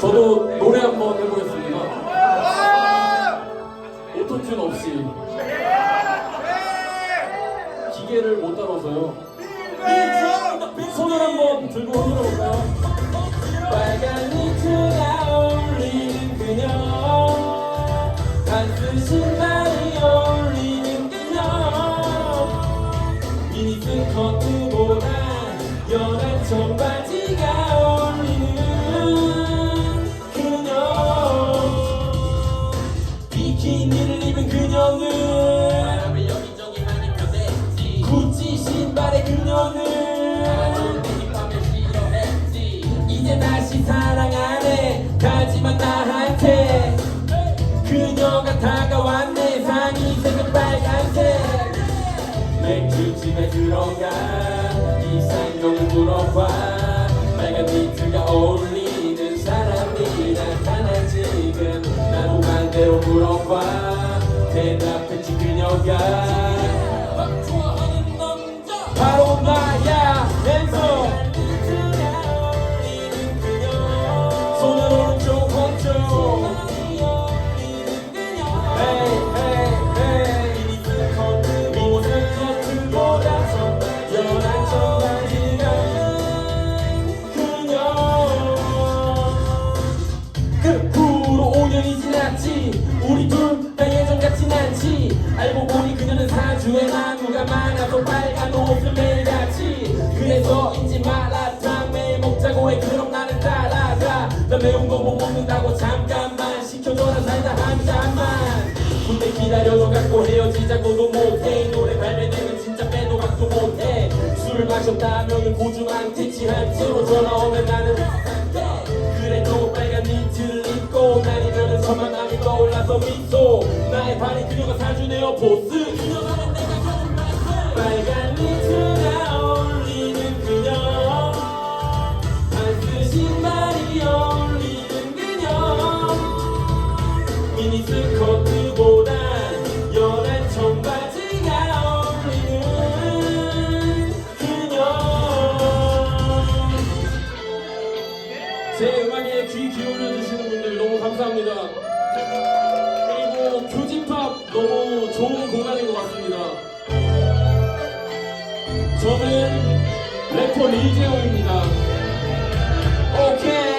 저도 노래 한번 해보겠습니다. 오토튠 없이 기계를 못 다뤄서요. 손을 한번 들고 흔들어 볼까요? 빨간 니트가 어울리는 그녀 단순 어울리는 그녀 다가왔네. 상의색은 빨간색. 맥주집에 들어가. 이상형을 물어봐 빨간 니트가 어울리는 사람이 나타나 지금 나도 반대로 물어봐. 대답했지 그녀가 5년이 지났지. 우리 둘다 예전 같진 않지. 알고 보니 그녀는 사주에 나무가 많아서 빨간 옷을 매일 같이. 그래서인지 마라탕 매일 먹자고 해. 그럼 나는 따라가. 나 매운 거 못 먹는다고 잠깐만 시켜줘라 살다 한 잔만. 군대 기다려도 갖고 헤어지자고도 못해. 이 노래 발매되면 진짜 빼도 박도 못해. 술을 마셨다면 고주한테 지할지로 전화 오면 나는 올라서 미소. 나의 발이 그녀가 사준 에어포스. 그녀가면 내가 좋은 맛을 빨간 니트가 어울리는 그녀. 반스 신발이 어울리는 그녀. 미니 스커트보다 연한 청바지가 어울리는 그녀. 제 음악에 귀 기울여 주시는 분들 너무 감사합니다. 그리고 교집합 너무 좋은 공간인 것 같습니다. 저는 래퍼 리제오입니다. 오케이,